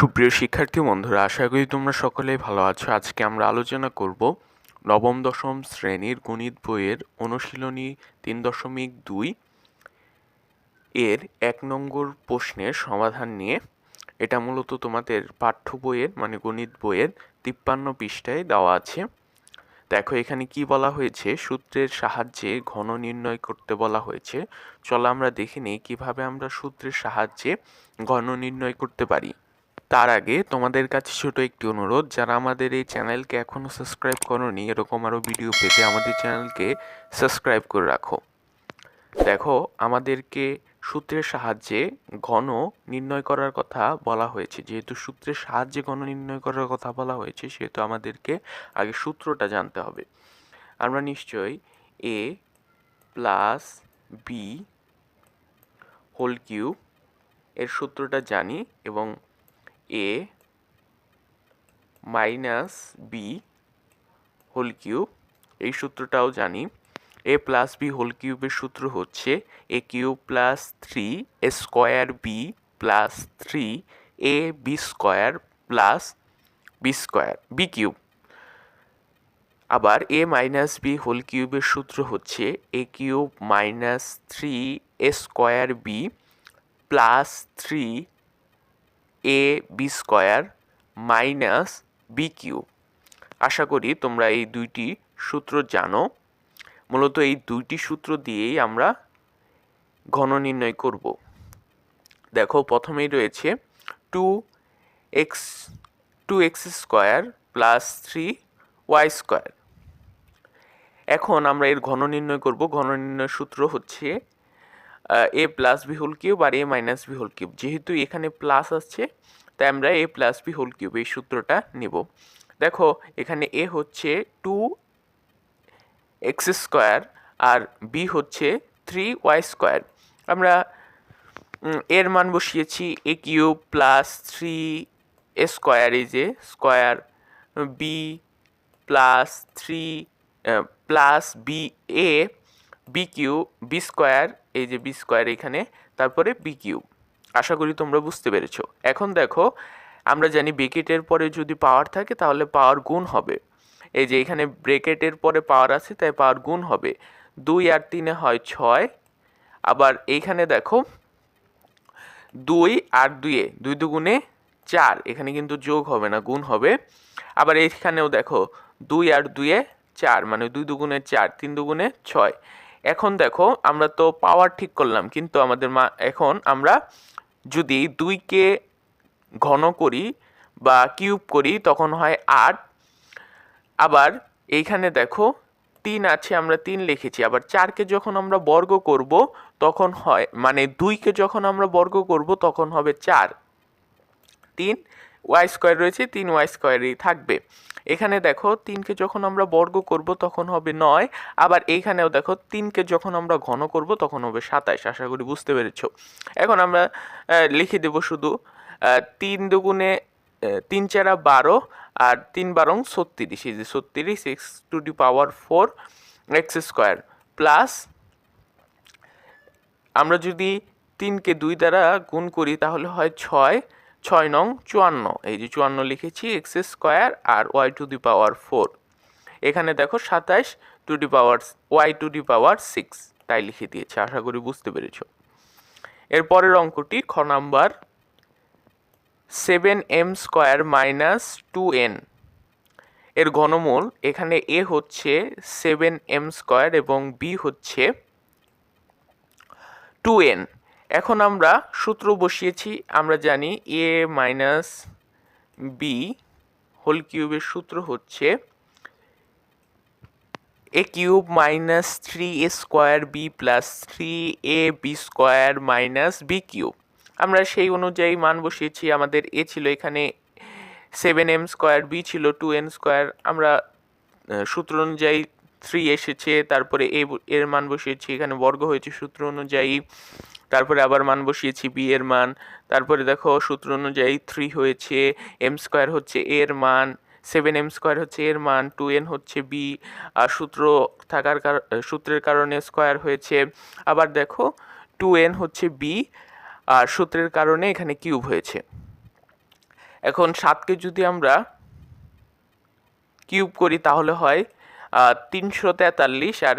সুপ্রিয় শিক্ষার্থী বন্ধুরা, আশা করি তোমরা সকলেই ভালো আছো। আজকে আমরা আলোচনা করব নবম দশম শ্রেণির গণিত বইয়ের অনুশীলনী তিন দশমিক দুই এর এক নম্বর প্রশ্নের সমাধান নিয়ে। এটা মূলত তোমাদের পাঠ্য বইয়ের মানে গণিত বইয়ের তিপ্পান্ন পৃষ্ঠায় দেওয়া আছে। দেখো, এখানে কি বলা হয়েছে? সূত্রের সাহায্যে ঘন নির্ণয় করতে বলা হয়েছে। চলো আমরা দেখে নিই কীভাবে আমরা সূত্রের সাহায্যে ঘন নির্ণয় করতে পারি। তার আগে তোমাদের কাছে ছোট একটি অনুরোধ, যারা আমাদের এই চ্যানেলকে এখনও সাবস্ক্রাইব করনি, এরকম আরও ভিডিও পেতে আমাদের চ্যানেলকে সাবস্ক্রাইব করে রাখো। দেখো, আমাদেরকে সূত্রের সাহায্যে ঘন নির্ণয় করার কথা বলা হয়েছে। যেহেতু সূত্রের সাহায্যে ঘন নির্ণয় করার কথা বলা হয়েছে, সেহেতু আমাদেরকে আগে সূত্রটা জানতে হবে। আমরা নিশ্চয়ই A plus B whole cube এর সূত্রটা জানি এবং A minus B whole cube এই সূত্রটাও জানি। এ প্লাস বি হোল কিউবের সূত্র হচ্ছে A cube plus three A square B plus three A B square plus B square B cube আবার এ মাইনাস বি হোল কিউবের সূত্র হচ্ছে A cube minus three A square B plus three A B square minus B cube আশা করি তোমরা এই দুইটি সূত্র জানো। মূলত এই দুইটি সূত্র দিয়েই আমরা ঘন নির্ণয় করব। দেখো, প্রথমেই রয়েছে two X two X square plus three Y square এখন আমরা এর ঘন নির্ণয় করব। ঘন নির্ণয় সূত্র হচ্ছে A plus B whole cube R A minus B whole cube. যেহেতু এখানে প্লাস আসছে, তাই আমরা A plus B whole cube এই সূত্রটা নেব। দেখো, এখানে এ হচ্ছে টু এক্স স্কোয়ার আর বি হচ্ছে থ্রি ওয়াই স্কোয়ার। আমরা এর মান বসিয়েছি A cube plus three A square, এই যে square, B plus three plus B A, B cube B square এই যে বি স্কোয়ার এখানে, তারপরে বি কিউ আশা করি তোমরা বুঝতে পেরেছ। এখন দেখো, আমরা জানি ব্রেকেটের পরে যদি পাওয়ার থাকে, তাহলে পাওয়ার গুণ হবে। এই যে এখানে ব্রেকেটের পরে পাওয়ার আছে, তাই পাওয়ার গুণ হবে। দুই আর তিনে হয় ছয়। আবার এইখানে দেখো, দুই আর দুইয়ে, দুই দুগুণে চার। এখানে কিন্তু যোগ হবে না, গুণ হবে। আবার এইখানেও দেখো, দুই আর দুইয়ে চার মানে দুই দুগুণে চার, তিন দুগুণে ছয়। এখন দেখো, আমরা তো পাওয়ার ঠিক করলাম, কিন্তু আমাদের মা, এখন আমরা যদি দুইকে ঘন করি বা কিউব করি, তখন হয় আট। আবার এইখানে দেখো, তিন আছে, আমরা তিন লিখেছি। আবার চারকে যখন আমরা বর্গ করব, তখন হয় মানে দুইকে যখন আমরা বর্গ করব, তখন হবে চার। তিন ওয়াই স্কোয়ার রয়েছে, তিন ওয়াই স্কোয়ারই থাকবে। এখানে দেখো, তিনকে যখন আমরা বর্গ করব তখন হবে নয়, আবার এইখানেও দেখো, তিনকে যখন আমরা ঘন করব তখন হবে সাতাইশ, আশা করি বুঝতে পেরেছ। এখন আমরা লিখে দেব শুধু তিন দুগুণে তিন চারা বারো, আর তিন বারং ছত্রিশ, এই যে ছত্রিশ, X to the power four, X square plus, আমরা যদি তিনকে দুই দ্বারা গুণ করি তাহলে হয় ছয় ছয় নং চুয়ান্ন। এই যে চুয়ান্ন লিখেছি X square R Y to the power four এখানে দেখো সাতাইশ to the power Y to the power six তাই লিখে দিয়েছে, আশা করি বুঝতে পেরেছ। এরপরের অঙ্কটি খ number seven M square minus two N এর ঘনমূল, এখানে এ হচ্ছে সেভেন এম স্কোয়ার এবং বি হচ্ছে টু এন এখন আমরা সূত্র বসিয়েছি, আমরা জানি এ মাইনাস বি হোল কিউবের সূত্র হচ্ছে A cube minus three A square B plus three A B square minus B cube আমরা সেই অনুযায়ী মান বসিয়েছি, আমাদের এ ছিল এখানে সেভেন এম স্কোয়ার বি ছিল টু এন স্কোয়ার আমরা সূত্র অনুযায়ী থ্রি এসেছে, তারপরে এ এর মান বসিয়েছি, এখানে বর্গ হয়েছে সূত্র অনুযায়ী তারপরে আবার মান বসিয়েছি বি এর মান। তারপরে দেখো সূত্র অনুযায়ী থ্রি হয়েছে এম স্কোয়ার হচ্ছে এর মান সেভেন এম স্কোয়ার হচ্ছে এর মান টু এন হচ্ছে বি আর সূত্র থাকার সূত্রের কারণে স্কোয়ার হয়েছে, আবার দেখো টু এন হচ্ছে বি আর সূত্রের কারণে এখানে কিউব হয়েছে। এখন সাতকে যদি আমরা কিউব করি তাহলে হয় তিনশো তেতাল্লিশ, আর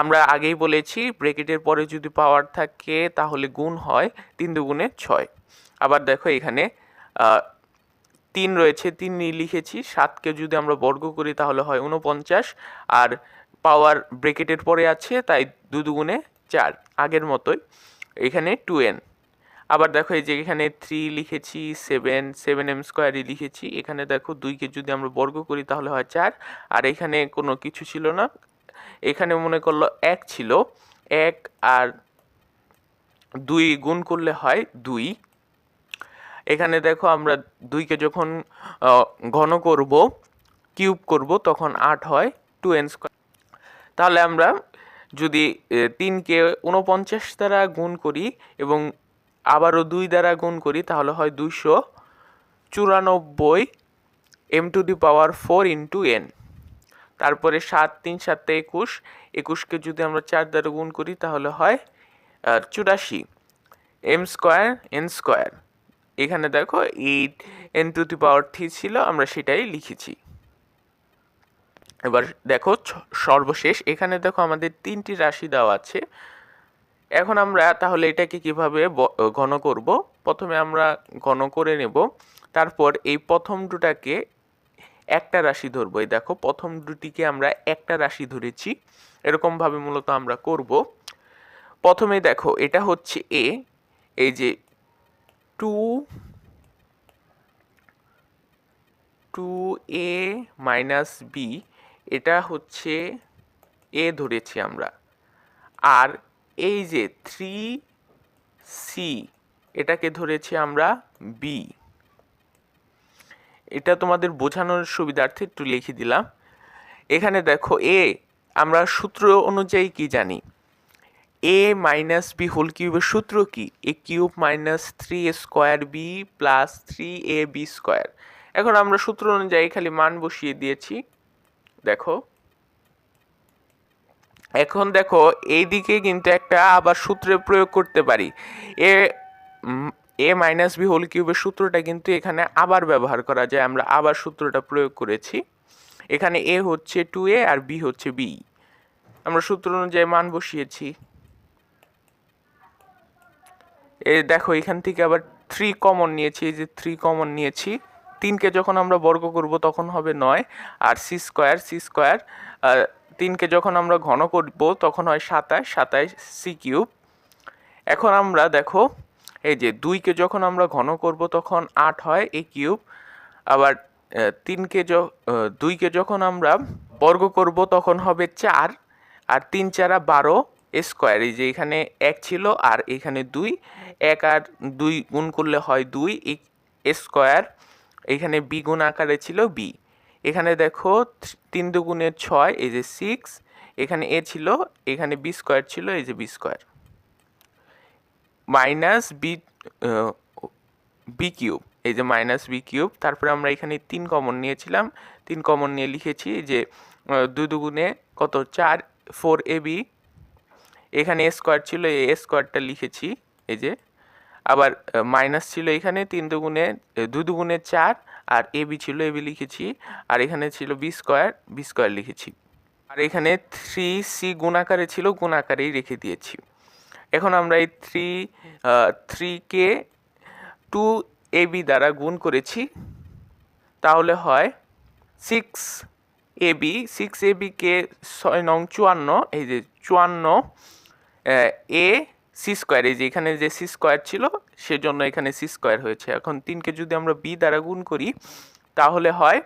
আমরা আগেই বলেছি ব্রেকেটের পরে যদি পাওয়ার থাকে তাহলে গুণ হয় তিন দুগুণে ছয়। আবার দেখো এখানে তিন রয়েছে, তিন লিখেছি, সাতকে যদি আমরা বর্গ করি তাহলে হয় উনপঞ্চাশ আর পাওয়ার ব্রেকেটের পরে আছে তাই দু দুগুণে চার, আগের মতোই। এখানে টু এন আবার দেখো এই যে এখানে থ্রি লিখেছি সেভেন সেভেন এম স্কোয়ারই লিখেছি, এখানে দেখো দুইকে যদি আমরা বর্গ করি তাহলে হয় চার, আর এখানে কোনো কিছু ছিল না এখানে মনে করল এক ছিল, এক আর দুই গুণ করলে হয় দুই। এখানে দেখো আমরা দুইকে যখন ঘন করব, কিউব করব, তখন আট হয় টু এন স্কোয়ার। তাহলে আমরা যদি তিনকে উনপঞ্চাশ দ্বারা গুণ করি এবং আবারও দুই দ্বারা গুণ করি, তাহলে হয় দুশো চুরানব্বই M to the power four into N. তারপরে সাত তিন সাতটা একুশ। একুশকে যদি আমরা চার দ্বারা গুণ করি, তাহলে হয় চুরাশি। M square, N square. এখানে দেখো, eight, N to the power three ছিল, আমরা সেটাই লিখেছি। এবার দেখো সর্বশেষ। এখানে দেখো, আমাদের তিনটি রাশি দেওয়া আছে। এখন আমরা তাহলে এটাকে কীভাবে ঘন করব? প্রথমে আমরা ঘন করে নেব। তারপর এই প্রথম দুটাকে একটা রাশি ধরবো। এই দেখো, প্রথম দুটিকে আমরা একটা রাশি ধরেছি। এরকমভাবে মূলত আমরা করব। প্রথমে দেখো, এটা হচ্ছে এ এই যে two two A minus B এটা হচ্ছে এ ধরেছি আমরা। আর এই যে থ্রি সি এটাকে ধরেছি আমরা বি এটা তোমাদের বোঝানোর সুবিধার্থে একটু লিখে দিলাম। এখানে দেখো এ আমরা সূত্র অনুযায়ী কি জানি? এ মাইনাস বি হোল কিউবের সূত্র কি? A cube minus three A square B plus three A B square এখন আমরা সূত্র অনুযায়ী খালি মান বসিয়ে দিয়েছি। দেখো। এখন দেখো, এইদিকে কিন্তু একটা আবার সূত্রে প্রয়োগ করতে পারি। A A minus B whole কিউবের সূত্রটা কিন্তু এখানে আবার ব্যবহার করা যায়। আমরা আবার সূত্রটা প্রয়োগ করেছি। এখানে এ হচ্ছে টু এ আর বি হচ্ছে বি আমরা সূত্র অনুযায়ী মান বসিয়েছি। এ দেখো, এখান থেকে আবার থ্রি কমন নিয়েছি। এই যে থ্রি কমন নিয়েছি। তিনকে যখন আমরা বর্গ করব, তখন হবে নয়। আর সি স্কোয়ার সি স্কোয়ার তিনকে যখন আমরা ঘন করব, তখন হয় সাতাশ। সাতাশ সি কিউব এখন আমরা দেখো এই যে দুইকে যখন আমরা ঘন করব তখন আট হয় এ কিউব। আবার তিনকে য- দুইকে যখন আমরা বর্গ করব তখন হবে চার। আর তিন চারা বারো স্কোয়ার। এই যে এখানে এক ছিল আর এখানে দুই। এক আর দুই গুণ করলে হয় দুই স্কোয়ার। এখানে বি গুণ আকারে ছিল বি। এখানে দেখো তিন দুগুণের ছয়, এই যে সিক্স। এখানে এ ছিল, এখানে বি স্কোয়ার ছিল, এই যে B square. Minus B B cube. এই যে মাইনাস বি কিউব, তারপরে আমরা এখানে তিন কমন নিয়েছিলাম। তিন কমন নিয়ে লিখেছি যে দুই দুগুণে কত? চার ফোর এ বি এখানে এ স্কোয়ার ছিল এ স্কোয়ারটা লিখেছি, এই যে। আবার মাইনাস ছিল এখানে, তিন দুগুণে দুই দুগুণে চার, আর এ বি ছিল এ বি লিখেছি। আর এখানে ছিল বি স্কোয়ার বি স্কোয়ার লিখেছি। আর এখানে থ্রি সি গুণাকারে ছিল গুণাকারেই রেখে দিয়েছি। এখন আমরা এই থ্রি থ্রিকে টু এ বি দ্বারা গুণ করেছি। তাহলে হয় six A B six A বিকে ছয় নং চুয়ান্ন, এই যে চুয়ান্ন এ সি স্কোয়ার এই যে এখানে যে সি স্কোয়ার ছিল, সেজন্য এখানে সি স্কোয়ার হয়েছে। এখন তিনকে যদি আমরা বি দ্বারা গুণ করি, তাহলে হয়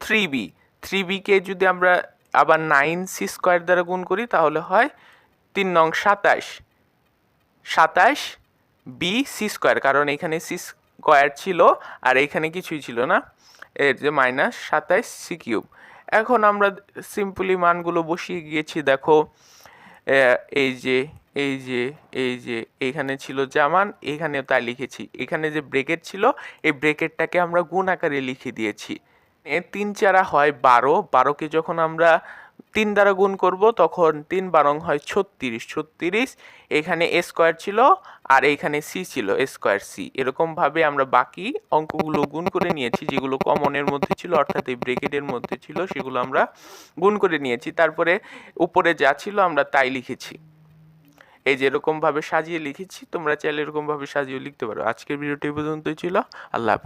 থ্রি বি থ্রি বিকে যদি আমরা আবার নাইন সি স্কোয়ার দ্বারা গুণ করি, তাহলে হয় তিন নং সাতাশ। সাতাশ বি সি স্কোয়ার কারণ এখানে সি স্কোয়ার ছিল আর এখানে কিছুই ছিল না। এর যে মাইনাস সাতাশ সি কিউব এখন আমরা সিম্পলি মানগুলো বসিয়ে গিয়েছি, দেখো। এই যে এই যে এই যে এইখানে ছিল জামান এখানে তাই লিখেছি। এখানে যে ব্রেকেট ছিল, এই ব্রেকেটটাকে আমরা গুণ আকারে লিখে দিয়েছি। তিন চারা হয় বারো। বারোকে যখন আমরা তিন দ্বারা গুণ করব, তখন তিন বারং হয় ছত্রিশ। ছত্রিশ এখানে এ স্কোয়ার ছিল আর এইখানে সি ছিল এ স্কোয়ার সি এরকমভাবে আমরা বাকি অঙ্কগুলো গুণ করে নিয়েছি, যেগুলো কমনের মধ্যে ছিল, অর্থাৎ এই ব্রেকেটের মধ্যে ছিল, সেগুলো আমরা গুণ করে নিয়েছি। তারপরে উপরে যা ছিল আমরা তাই লিখেছি। এই যে এরকমভাবে সাজিয়ে লিখেছি, তোমরা চাইলে এরকমভাবে সাজিয়ে লিখতে পারো। আজকের ভিডিওটি পর্যন্তই ছিল। আল্লাহ